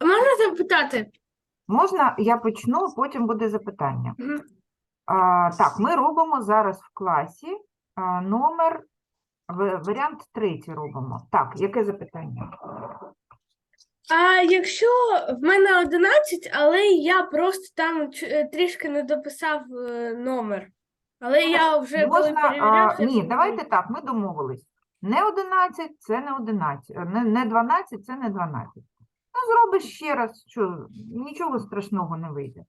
Можна запитати? Можна, я почну, потім буде запитання. Мгм. А, так, ми робимо зараз в класі а, номер, в- варіант третій робимо. Так, яке запитання? А якщо в мене 11, але я просто там ч- е, трішки не дописав е, номер. Але я вже коли Можна, перевіряв, а, все ні, давайте так, ми домовились. Не 11 – це не 11, е, не, не 12 – це не 12. Ну, зробиш ще раз, що нічого страшного не вийде.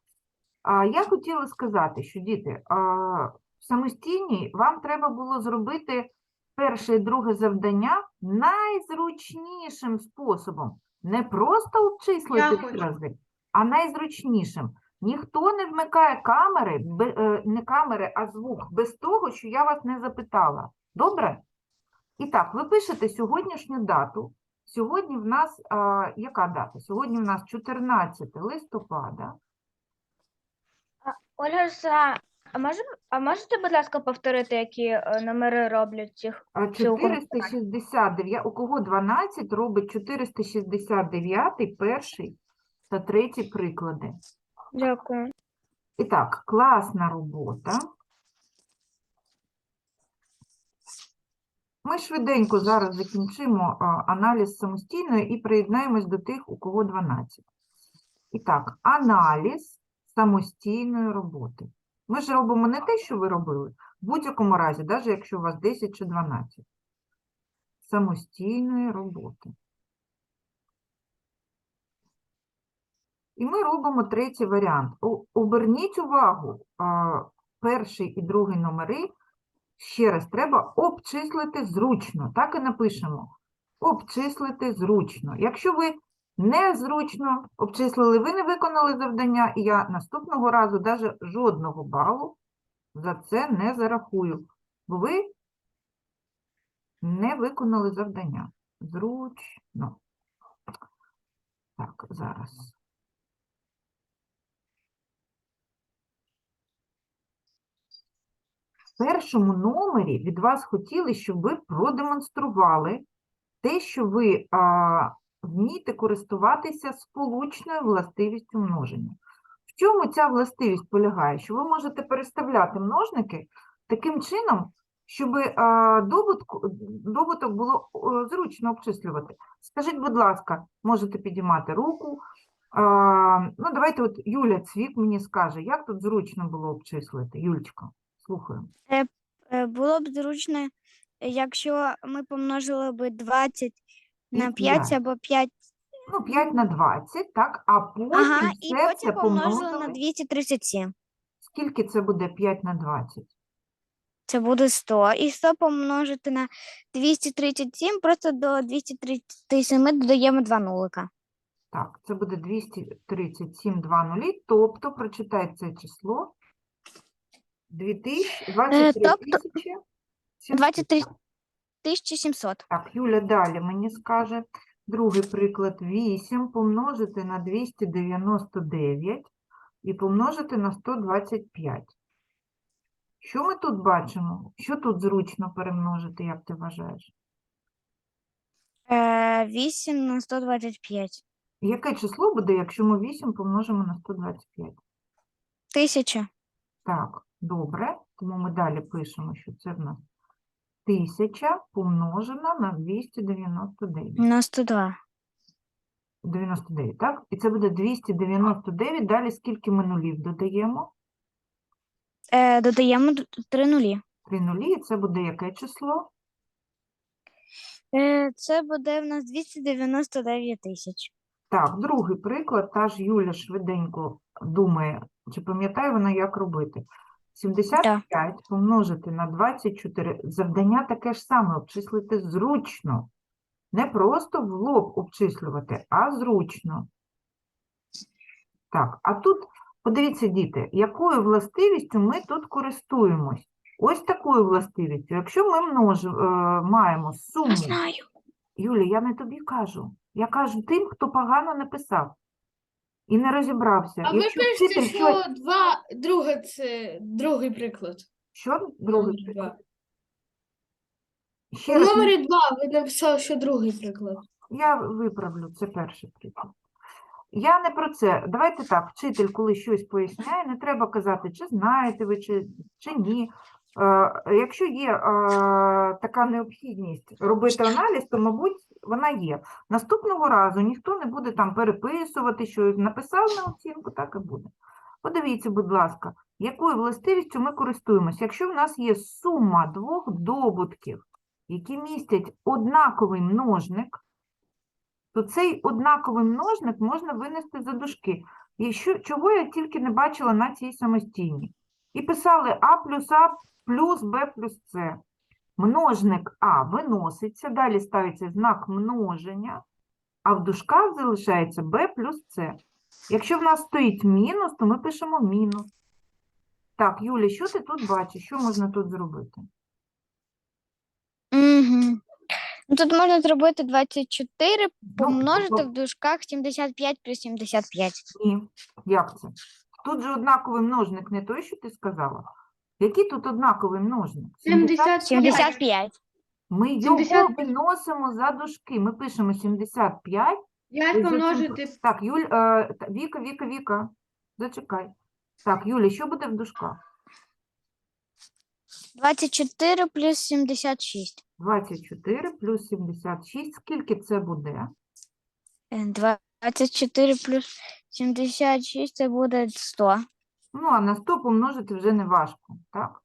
А, я хотіла сказати, що діти, а, в самостійній вам треба було зробити перше і друге завдання найзручнішим способом. Не просто обчислити хочу. а найзручнішим. Ніхто не вмикає камери, е, не камери, а звук без того, що я вас не запитала. Добре? І так, ви пишете сьогоднішню дату. Сьогодні в нас, а, яка дата? Сьогодні в нас 14 листопада. Ольга а може, а можете, будь ласка, повторити, які е, номери роблять цих? А Всього 469, у кого 12, робить 469, перший та третій приклади. Дякую. І так, класна робота. Ми швиденько зараз закінчимо аналіз самостійної і приєднаємось до тих, у кого 12. І так, аналіз самостійної роботи. Ми ж робимо не те, що ви робили, в будь-якому разі, навіть якщо у вас 10 чи 12. Самостійної роботи. І ми робимо третій варіант. Оберніть увагу, перший і другий номери ще раз треба обчислити зручно. Так і напишемо. Обчислити зручно. Якщо ви незручно обчислили, ви не виконали завдання, і я наступного разу навіть жодного балу за це не зарахую, бо ви не виконали завдання. Зручно. Так, зараз. Першому номері від вас хотіли, щоб ви продемонстрували те, що ви а, вмієте користуватися сполучною властивістю множення. В чому ця властивість полягає? Що ви можете переставляти множники таким чином, щоб добуток було зручно обчислювати. Скажіть, будь ласка, можете підіймати руку. Ну, давайте от Юля Цвік мені скаже, як тут зручно було обчислити. Юлечка, слухаю. Е, Було б зручно, якщо ми помножили б 20 на 5 п'ять. або 5, Ну, 5 на 20, так, а потім ага, і потім це помножили на 237. Скільки це буде 5 на 20? Це буде 100. І 100 помножити на 237, просто до 237 додаємо 2 нулика. Так, це буде 237 2 нулі, тобто, прочитай це число. 2000, 23 тобто тисячі 23 700. Так, Юля далі мені скаже. Другий приклад 8 помножити на 299 і помножити на 125. Що ми тут бачимо? Що тут зручно перемножити, як ти вважаєш? Е, 8 на 125. Яке число буде, якщо ми 8 помножимо на 125? Тисяча. Так, добре. Тому ми далі пишемо, що це в нас 1000 помножена на 299. На 102. 99, так? І це буде 299. Далі скільки ми нулів додаємо? Е, додаємо 3 нулі. 3 нулі, і це буде яке число? Е, це буде в нас 299 тисяч. Так, другий приклад, та ж Юля швиденько думає, чи пам'ятає вона, як робити. 75 помножити на 24, завдання таке ж саме, обчислити зручно. Не просто в лоб обчислювати, а зручно. Так, а тут, подивіться, діти, якою властивістю ми тут користуємось? Ось такою властивістю. Якщо ми множ... е, маємо суму знаю. Юля, я не тобі кажу. Я кажу тим, хто погано написав і не розібрався. А ви Якщо пишете, вчитель що щось- два, друге це другий приклад. Що другий Номер приклад? два. Ще У раз, номері два ви написали, що другий приклад. я виправлю, це перший приклад. Я не про це. Давайте так, вчитель, коли щось поясняє, не треба казати, чи знаєте ви, чи, чи ні. Е, якщо є е, така необхідність робити аналіз, то, мабуть, вона є. Наступного разу ніхто не буде там переписувати, що написав на оцінку, так і буде. Подивіться, будь ласка, якою властивістю ми користуємося. Якщо в нас є сума двох добутків, які містять однаковий множник, то цей однаковий множник можна винести за дужки. І що, чого я тільки не бачила на цій самостійній. І писали А плюс А плюс Б плюс С. Множник А виноситься, далі ставиться знак множення, а в дужках залишається Б плюс С. Якщо в нас стоїть мінус, то ми пишемо мінус. Так, Юля, що ти тут бачиш? Що можна тут зробити? Угу. Тут можна зробити 24, помножити в дужках 75 плюс 75. Ні. Як це? Тут же однаковий множник, не той, що ти сказала. Який тут однаковий множник? 70? 75. Ми його 75. виносимо за дужки. Ми пишемо 75. 5 і помножити Так, Юль, е, та- Віка, Віка, Віка. Зачекай. Так, Юля, що буде в дужках? 24 плюс 76. 24 плюс 76. Скільки це буде? Е, 24 плюс 76 це буде 100. Ну, а на 100 помножити вже не важко, так?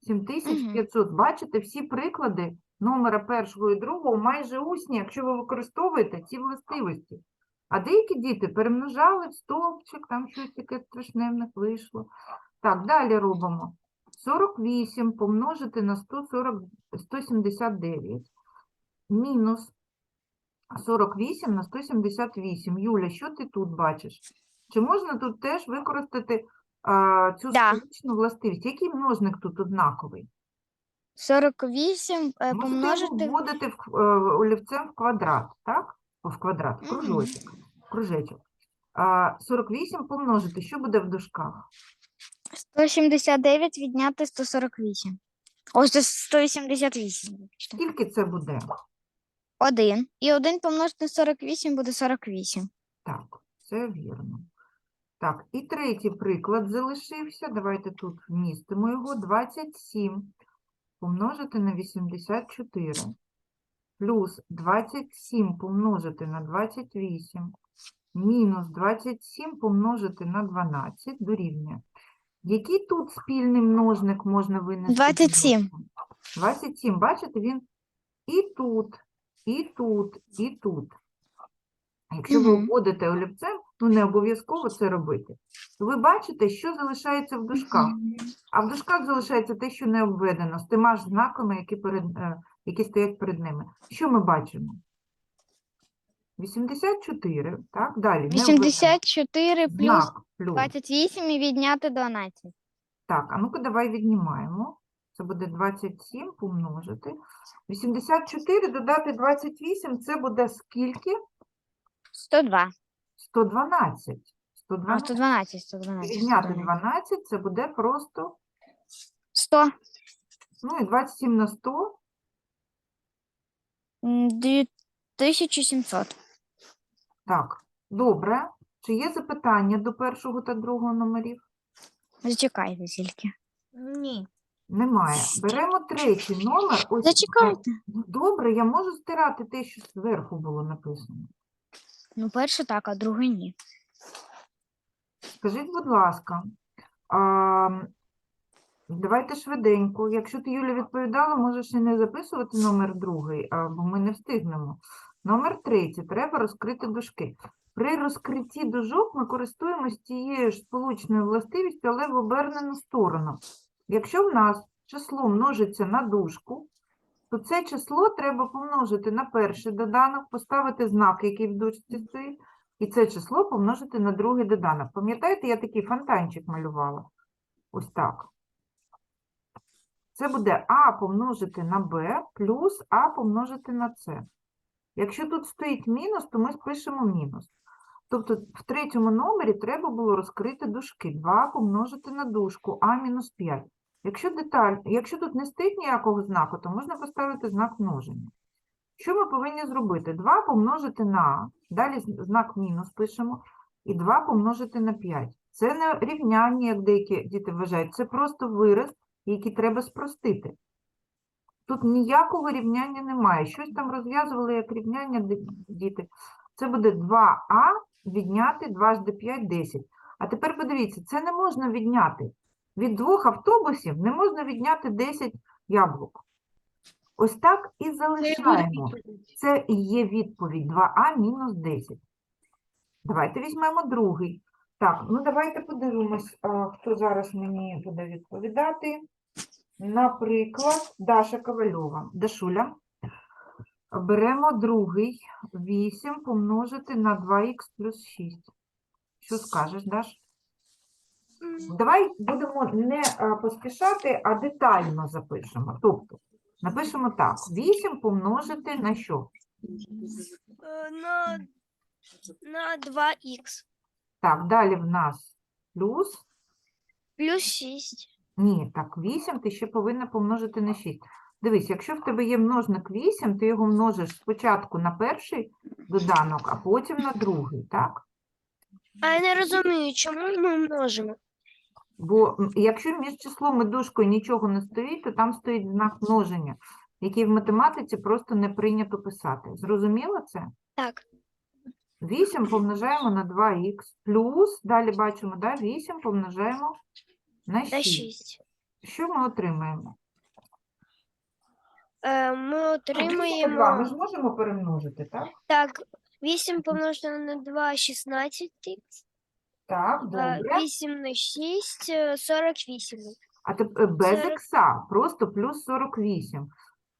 7500. Бачите, всі приклади номера першого і другого майже усні, якщо ви використовуєте ці властивості. А деякі діти перемножали в стовпчик, там щось таке страшне в них вийшло. Так, далі робимо. 48 помножити на 140, 179 мінус 48 на 178. Юля, що ти тут бачиш? Чи можна тут теж використати а, цю Да. сполучну властивість? Який множник тут однаковий? 48 е, Можете помножити вводити в, е, олівцем в квадрат, так? О, В квадрат, в Мгм. кружочок. кружечок. А, 48 помножити, що буде в дужках? 179 відняти 148. Ось це 188. вибачте. Скільки це буде? 1. І 1 помножити на 48 буде 48. Так, це вірно. Так, і третій приклад залишився. Давайте тут вмістимо його. 27 помножити на 84 плюс 27 помножити на 28 мінус 27 помножити на 12 дорівнює. Який тут спільний множник можна винести? 27. 27, бачите, він і тут, і тут, і тут. Якщо ви Мгм. вводите олівцем, ну не обов'язково це робити, ви бачите, що залишається в дужках. А в дужках залишається те, що не обведено, з тима ж знаками, які, перед, е, які стоять перед ними. Що ми бачимо? 84, так, далі. не обведено. 84 плюс Знак плюс. 28 і відняти 12. Так, а ну-ка давай віднімаємо. Це буде 27 помножити. 84 додати 28, це буде скільки? 102. 112. А, 112. 112, 112. Відняти 12, це буде просто, 100. ну і 27 на 100, М, дві- 1700. Так, добре. Чи є запитання до першого та другого номерів? Зачекайте тільки. Ні. Немає. Беремо третій номер. Ось, Зачекайте. ну, Добре, я можу стирати те, що зверху було написано. Ну, перше так, а друге ні. Скажіть, будь ласка, а, давайте швиденько. Якщо ти, Юля, відповідала, можеш і не записувати номер другий, а, бо ми не встигнемо. Номер третій. Треба розкрити дужки. При розкритті дужок ми користуємося тією ж сполучною властивістю, але в обернену сторону. Якщо в нас число множиться на дужку, то це число треба помножити на перший доданок, поставити знак, який в дужці стоїть, і це число помножити на другий доданок. Пам'ятаєте, я такий фонтанчик малювала? Ось так. Це буде А помножити на Б плюс А помножити на С. Якщо тут стоїть мінус, то ми спишемо мінус. Тобто в третьому номері треба було розкрити дужки. 2 помножити на дужку А мінус 5. Якщо, деталь, якщо тут не стоїть ніякого знаку, то можна поставити знак множення. Що ми повинні зробити? 2 помножити на далі знак мінус пишемо. і 2 помножити на 5. Це не рівняння, як деякі діти вважають, це просто вираз, який треба спростити. Тут ніякого рівняння немає. Щось там розв'язували як рівняння діти. Це буде 2а відняти 2 до 5 – 10. А тепер подивіться, це не можна відняти. Від двох автобусів не можна відняти 10 яблук. Ось так і залишаємо. Це і є відповідь 2а мінус 10. Давайте візьмемо другий. Так, ну давайте подивимось, хто зараз мені буде відповідати. Наприклад, Даша Ковальова. Дашуля. Беремо другий 8 помножити на 2х плюс 6. Що скажеш, Даш? Давай будемо не поспішати, а детально запишемо. Тобто, напишемо так: 8 помножити на що? Е, На, на 2х Так, далі в нас плюс. плюс 6. Ні, так, 8 ти ще повинна помножити на 6. Дивись, якщо в тебе є множник 8, ти його множиш спочатку на перший доданок, а потім на другий, так? А я не розумію, чому ми множимо? Бо якщо між числом і дужкою нічого не стоїть, то там стоїть знак множення, який в математиці просто не прийнято писати. Зрозуміло це? Так, 8 помножаємо на 2х плюс, далі бачимо, да, 8 помножаємо на на 6. 6. Що ми отримаємо? Е, Ми 2 ми отримаємо ж можемо перемножити, так? так, 8 помножити на 2 16, Так, а добре. 8 на 6 е, 48. А тепер без Сорок- ікса, просто плюс 48.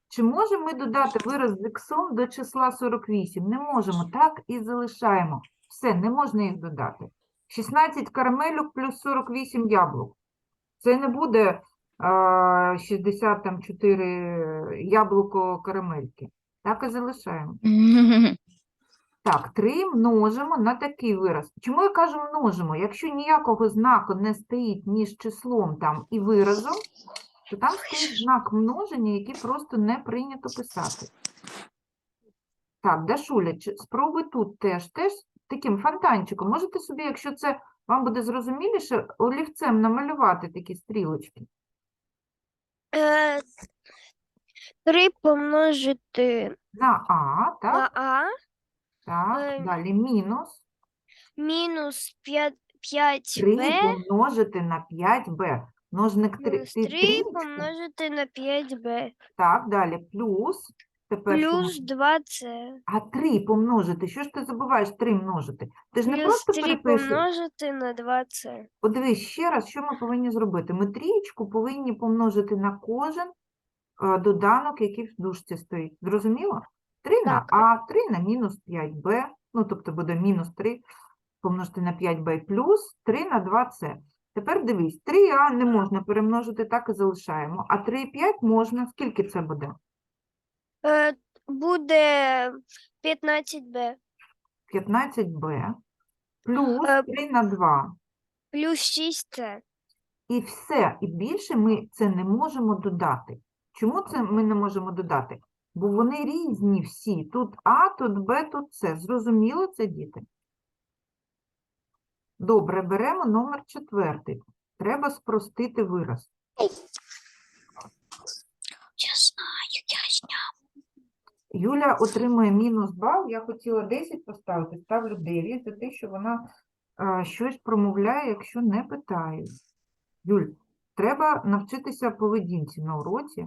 Чи можемо ми додати вираз з іксом до числа 48? Не можемо, так і залишаємо. Все, не можна їх додати. 16 карамелюк плюс 48 яблук. Це не буде а, 64 яблуко карамельки. Так і залишаємо. Так, 3 множимо на такий вираз. Чому я кажу множимо? Якщо ніякого знаку не стоїть між числом там і виразом, то там стоїть знак множення, який просто не прийнято писати. Так, Дашуля, спробуй тут теж, теж таким фонтанчиком. Можете собі, якщо це вам буде зрозуміліше, олівцем намалювати такі стрілочки. Е, 3 помножити На А, так, на А так, е, далі мінус. мінус 5, 3 5b помножити на 5b. Множник 3, мінус 3 помножити на 5b Так, далі плюс. Тепер плюс ми- 2c А 3 помножити. Що ж ти забуваєш 3 множити? Ти ж не плюс просто 3 переписуєш. помножити на 2c. Подивись ще раз, що ми повинні зробити. Ми трієчку повинні помножити на кожен е, доданок, який в дужці стоїть. Зрозуміло? 3 на Так. А, 3 на мінус 5b, ну тобто буде мінус 3 помножити на 5b плюс 3 на 2c. Тепер дивись, 3а не можна перемножити, так і залишаємо. А 3 і 5 можна. Скільки це буде? Е, буде 15b 15b плюс Е, 3 на 2. плюс 6c. І все, і більше ми це не можемо додати. Чому це ми не можемо додати? Бо вони різні всі. Тут А, тут Б, тут С. Зрозуміло це, діти? Добре, беремо номер четвертий. Треба спростити вираз. Я знаю, я знаю. Юля отримує мінус бал. Я хотіла 10 поставити, ставлю 9 за те, що вона а, щось промовляє, якщо не питаю. Юль, треба навчитися поведінці на уроці.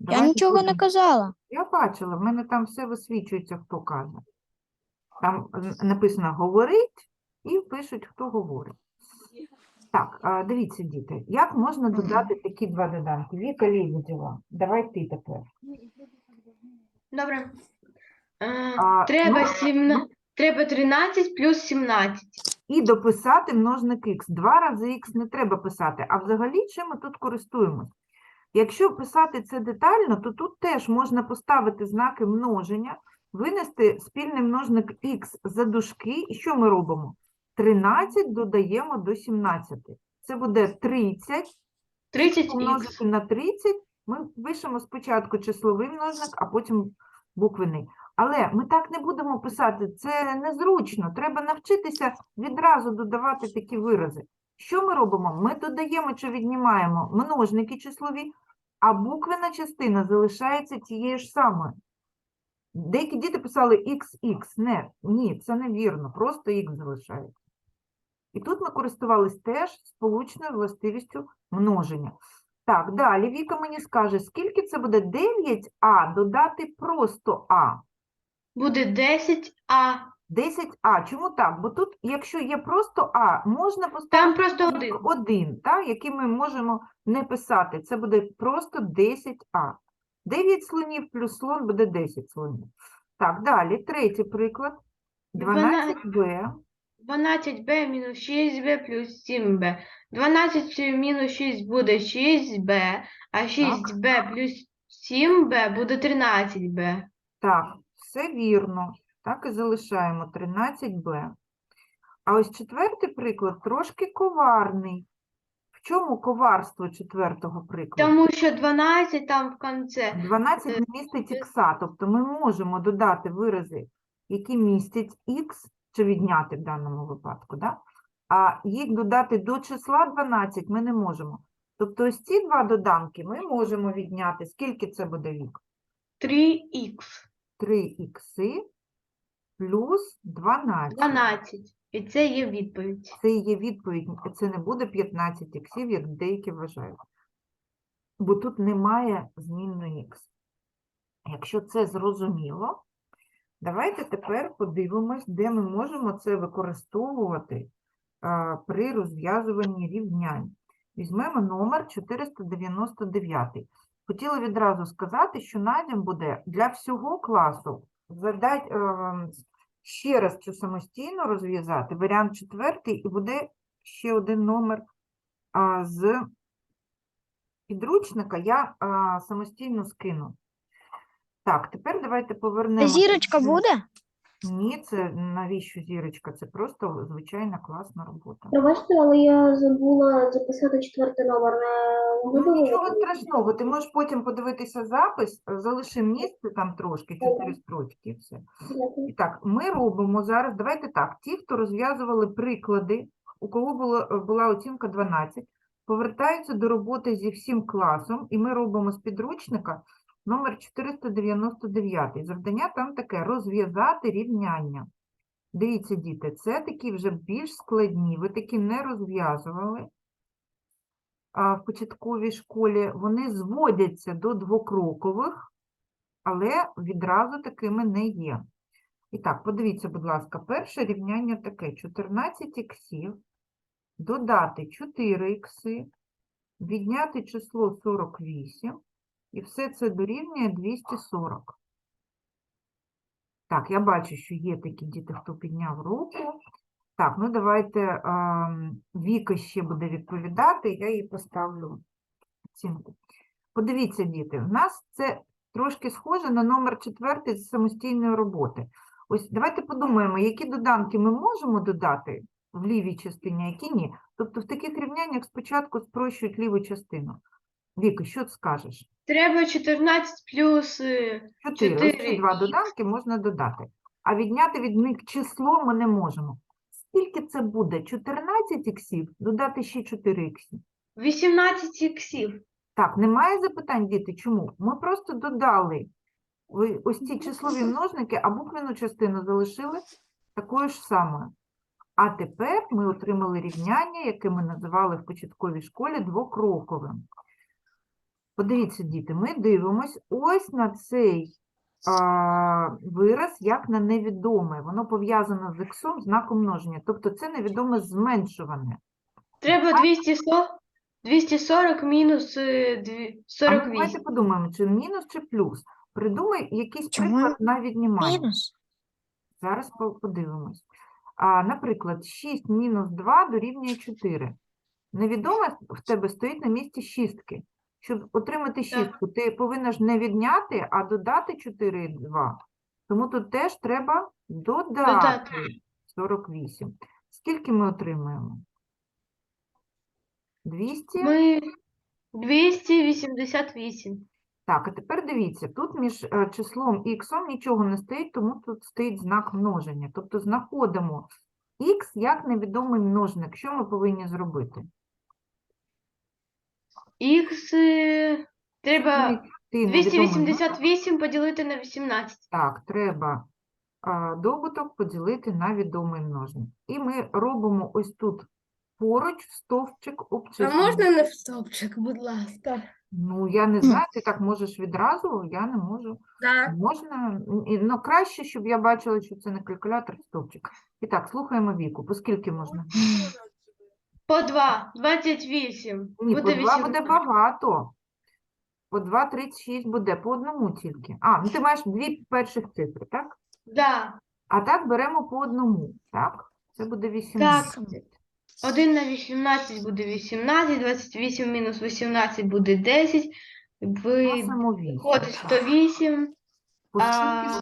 Я Давайте нічого не будемо- казала. Я бачила, в мене там все висвічується, хто каже. Там написано говорить і пишуть, хто говорить. Так, а, дивіться, діти, як можна додати такі два доданки? Віка Лебедєва, давай ти тепер. Добре. Е, А, треба, ну, сімна... треба 13 плюс 17. І дописати множник х. Два рази х не треба писати. А взагалі, чим ми тут користуємось? Якщо писати це детально, то тут теж можна поставити знаки множення, винести спільний множник х за дужки. І що ми робимо? 13 додаємо до 17. Це буде 30 30 помножити на 30. Ми пишемо спочатку числовий множник, а потім буквений. Але ми так не будемо писати, це незручно. Треба навчитися відразу додавати такі вирази. Що ми робимо? Ми додаємо чи віднімаємо множники числові, а буквена частина залишається тією ж самою. Деякі діти писали XX. Не, ні, це невірно, просто X залишається. І тут ми користувались теж сполучною властивістю множення. Так, далі Віка мені скаже, скільки це буде 9а додати просто А. Буде 10А. 10а. Чому так? Бо тут, якщо є просто А, можна поставити Там просто один. один, так, який ми можемо не писати. Це буде просто 10а. 9 слонів плюс слон буде 10 слонів. Так, далі, третій приклад. 12b. 12b мінус 6b плюс 7b. 12 мінус 6 буде 6b, а 6b плюс 7b буде 13b. Так, все вірно. Так і залишаємо 13b. А ось четвертий приклад трошки коварний. В чому коварство четвертого прикладу? Тому що 12 там в кінці. 12 Е, не містить ікса, тобто ми можемо додати вирази, які містять х, чи відняти в даному випадку, да? а їх додати до числа 12 ми не можемо. Тобто ось ці два доданки ми можемо відняти. Скільки це буде вік? 3х. 3 ікси плюс 12. 12. І це є відповідь. Це є відповідь, це не буде 15 іксів, як деякі вважають. Бо тут немає змінної х. Якщо це зрозуміло, давайте тепер подивимось, де ми можемо це використовувати при розв'язуванні рівнянь. Візьмемо номер 499. Хотіла відразу сказати, що надім буде для всього класу задать, ще раз цю самостійно розв'язати, варіант четвертий, і буде ще один номер з підручника, я самостійно скину. Так, тепер давайте повернемося. Зірочка буде? Ні, це навіщо зірочка? Це просто звичайна класна робота. Пробачте, але я забула записати четвертий номер на Ну, нічого страшного, ти можеш потім подивитися запис, залиши місце там трошки, чотири строчки і все. І так, ми робимо зараз, давайте так, ті, хто розв'язували приклади, у кого була, е, була оцінка 12, повертаються до роботи зі всім класом, і ми робимо з підручника номер 499. Завдання там таке – розв'язати рівняння. Дивіться, діти, це такі вже більш складні, ви такі не розв'язували в початковій школі. Вони зводяться до двокрокових, але відразу такими не є. І так, подивіться, будь ласка, перше рівняння таке: 14 іксів, додати 4 ікси, відняти число 48, і все це дорівнює 240. Так, я бачу, що є такі діти, хто підняв руку. Так, ну давайте ем, Віка ще буде відповідати, я їй поставлю оцінку. Подивіться, діти, в нас це трошки схоже на номер четвертий з самостійної роботи. Ось давайте подумаємо, які доданки ми можемо додати в лівій частині, а які ні. Тобто в таких рівняннях спочатку спрощують ліву частину. Віка, що ти скажеш? Треба 14 плюс е, 4. Ось ці два доданки можна додати. А відняти від них число ми не можемо. Скільки це буде? 14 іксів, додати ще 4 іксів. 18 іксів. Так, немає запитань, діти, чому? Ми просто додали ви- ось ці числові множники, а буквену частину залишили такою ж самою. А тепер ми отримали рівняння, яке ми називали в початковій школі двокроковим. Подивіться, діти, ми дивимось ось на цей а, вираз як на невідоме. Воно пов'язано з іксом, знаком множення. Тобто це невідоме зменшуване. Треба 240, 240 мінус е, дві- А ну, 48. давайте подумаємо, чи мінус, чи плюс. Придумай якийсь Чому приклад на віднімання. Мінус. Зараз по- подивимось. А, наприклад, 6 мінус 2 дорівнює 4. Невідоме в тебе стоїть на місці шістки. Щоб отримати шістку, ти повинна ж не відняти, а додати 4 і 2. Тому тут теж треба додати Додати. 48. Скільки ми отримаємо? 200? Ми 288. Так, а тепер дивіться, тут між е, числом і іксом нічого не стоїть, тому тут стоїть знак множення. Тобто знаходимо х як невідомий множник. Що ми повинні зробити? Х е, треба Знайти невідомий 288 поділити на 18. Так, треба а, добуток поділити на відомий множник. І ми робимо ось тут поруч в стовпчик А обчислення. можна не в стопчик, будь ласка? Ну, я не знаю, ти так можеш відразу, я не можу. Так. Можна, і- ну краще, щоб я бачила, що це не калькулятор, а стовпчик. І так, слухаємо віку. По скільки можна? По 2, 28. Ні, по Буде два буде багато. По 2, 36 буде, по одному тільки. А, ну ти маєш дві перших цифри, так? Да. А так беремо по одному, так? Це буде 18. 1 на 18 буде 18, 28 мінус 18 буде 10. Вносимо 8. Виходить 108. По А.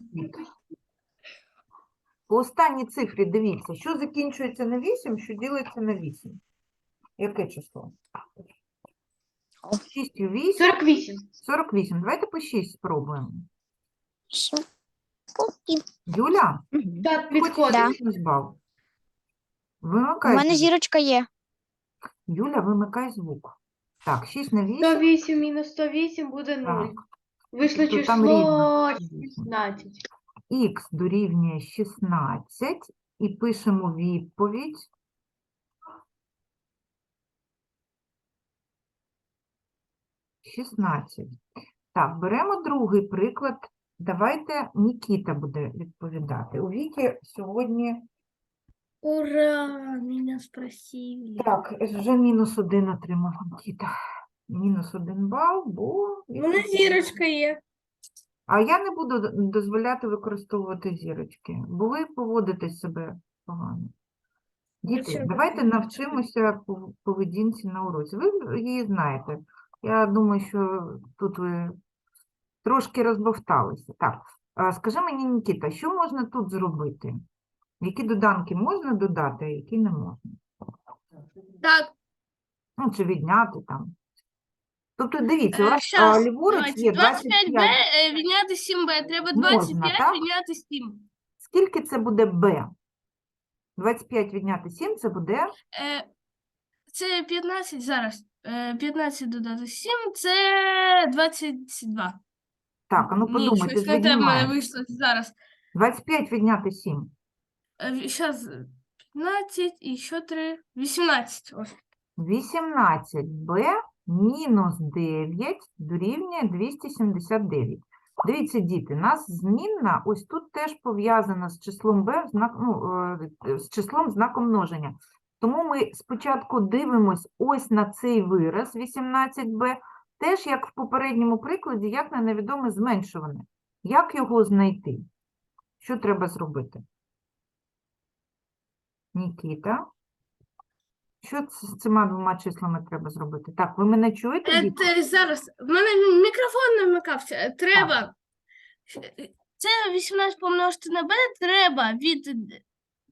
По останній цифрі дивіться, що закінчується на 8, що ділиться на 8. Яке число? 6 у 8, 48. 48. Давайте по 6 спробуємо. Юля, Так, ти хочеш підходить. бал? У Вимикай мене звук. зірочка є. Юля, вимикай звук. Так, 6 на 8. 108 мінус 108 буде 0. Так. Вийшло там число рівно. 16. Х дорівнює 16 і пишемо відповідь. Шістнадцять. Так, беремо другий приклад. Давайте Нікіта буде відповідати. У Віки сьогодні Ура, меня спросили. так, вже мінус один отримав Нікіта. Мінус один бал, бо мене зірочка є. А я не буду дозволяти використовувати зірочки, бо ви поводите себе погано. Діти, давайте навчимося поведінці на уроці. Ви її знаєте. Я думаю, що тут ви трошки розбовталися. Так, скажи мені, Нікіта, що можна тут зробити? Які доданки можна додати, а які не можна? Так, Ну, чи відняти там. Тобто, дивіться, у е, вас а, ліворуч є 25Б 25. е, відняти 7Б. Треба Можна, 25 так? відняти 7. Скільки це буде b? 25 відняти 7 це буде Е, Це 15 зараз. Е, 15 додати 7 це 22. так, а ну Ні, подумайте, щось не те в мене віднімаємо. вийшло зараз. 25 відняти 7. Зараз 15 і ще 3. 18. Ось. 18b мінус 9 дорівнює 279. Дивіться, діти, нас змінна ось тут теж пов'язана з числом b, знак, ну, е, з числом знаком множення. Тому ми спочатку дивимось ось на цей вираз 18b, теж як в попередньому прикладі, як на невідоме зменшуване. Як його знайти? Що треба зробити? Нікіта? Що з цими двома числами треба зробити? Так, ви мене чуєте? Е, те, зараз. В мене мікрофон не вмикався. Е, Треба. е, Це 18 помножити на b, треба від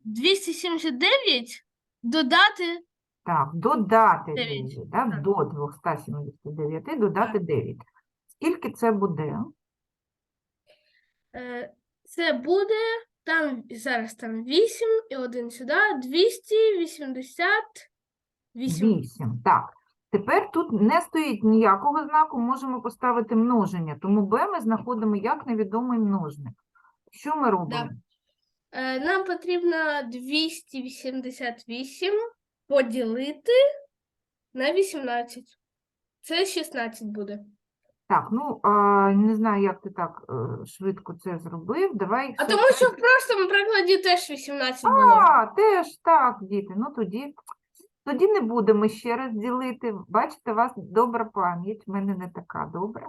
279 додати. Так, додати Дев'ять, 9, да? так. до 279 додати 9. Скільки це буде? е, Це буде там зараз там 8 і 1 сюди 288. 8. Так. Тепер тут не стоїть ніякого знаку, можемо поставити множення, тому b ми знаходимо як невідомий множник. Що ми робимо? Е, Нам потрібно 288 поділити на 18. Це 16 буде. Так, ну, а, не знаю, як ти так е, швидко це зробив. Давай А все тому що в простому прикладі теж 18 було. А, теж так, діти. Ну тоді, тоді не будемо ще раз ділити. Бачите, у вас добра пам'ять, в мене не така добра.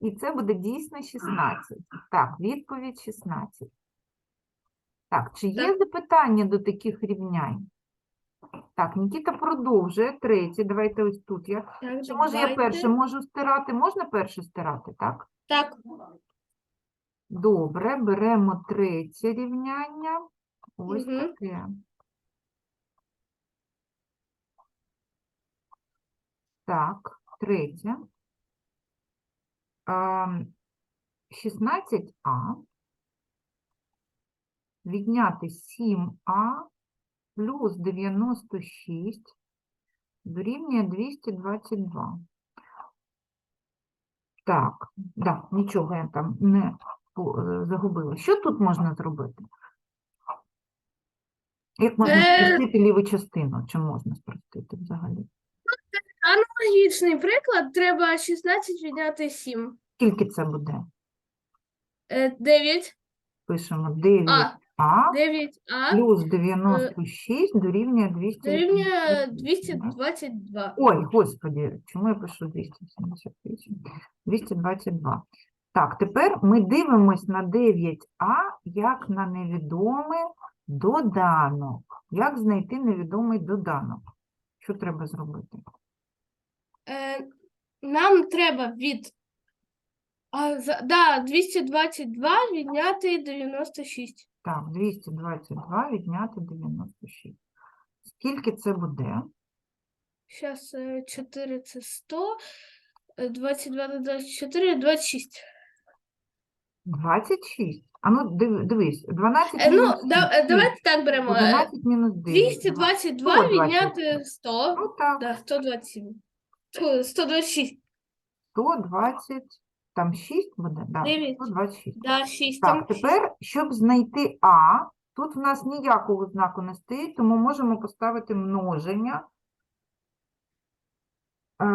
І це буде дійсно 16. Так, відповідь 16. Так, чи є Так. запитання до таких рівнянь? Так, Нікіта продовжує. Третє. Давайте ось тут я. Так, Чи може я давайте. перше можу стирати? Можна перше стирати, так? Так. Добре, беремо третє рівняння. Ось Мгм. таке. Так, третє. ем, 16а відняти 7а плюс 96 дорівнює 222. Так, да, нічого я там не е, загубила. Що тут можна зробити? Як можна Е, спростити ліву частину? Чи можна спростити взагалі? Аналогічний приклад. Треба 16 відняти 7. Скільки це буде? Е, 9. Пишемо А, 9а 9а плюс 96 дорівнює 200. дорівнює 222. Ой, господі, чому я пишу 278? 222. Так, тепер ми дивимось на 9а як на невідомий доданок. Як знайти невідомий доданок? Що треба зробити? Е, нам треба від а, за, да, 222 відняти 96. Так, 222 відняти 96. Скільки це буде? Зараз 4 це 100, е, 22 додати 4 – 26. 26. А ну, див- дивись, 12 Е, ну, мінус да, е, 6. давайте так беремо. е, 12 мінус 9. 222 127. відняти 100, Ну так, да, 127. Тьфу, 126, 120, там 6 буде? Да, Дев'ять. 126. да, 6 Так, там. тепер, щоб знайти А, тут в нас ніякого знаку не стоїть, тому можемо поставити множення. Е,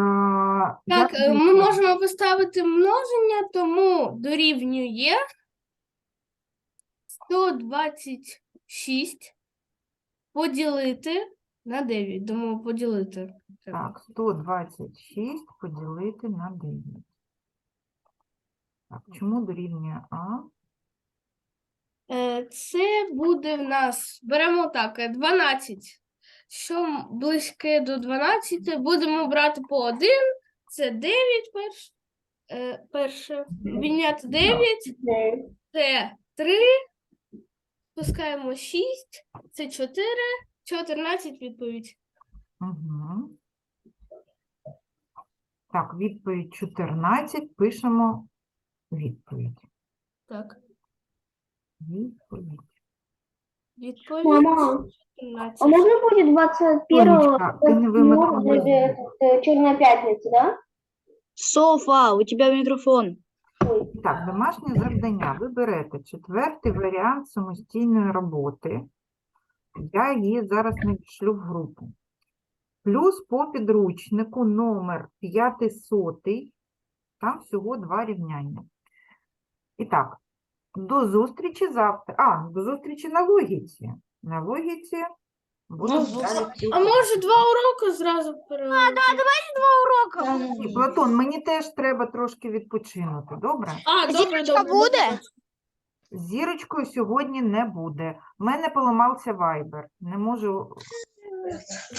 Так, е, ми знайти? можемо поставити множення, тому дорівнює 126 поділити на 9. Думаю, поділити. треба. Так, 126 поділити на 9. Так, чому дорівнює А? Е, Це буде в нас, беремо так, е, 12. Що близьке до 12, будемо брати по 1, це 9 перш, е, перше. Відняти 9, це 3, пускаємо 6, це 4, 14 відповідь. Угу. Так, відповідь 14, пишемо відповідь. Так, Відповідь. відповідь Мама, 14. а можно будет 21 Сонечка, ти не вимикала звук. Черная пятница, да? Софа, у тебя микрофон. І Так, домашнє завдання. Ви берете четвертий варіант самостійної роботи. Я її зараз надішлю в групу. Плюс по підручнику номер 500, там всього два рівняння. І так, до зустрічі завтра. А, до зустрічі на логіці. На логіці будемо Ну, далі А може два уроки зразу перевести? Урока. Ні, Платон, мені теж треба трошки відпочинути, добре? А, добре, Зірочка добре, буде? З Зірочкою сьогодні не буде. У мене поламався вайбер. Не можу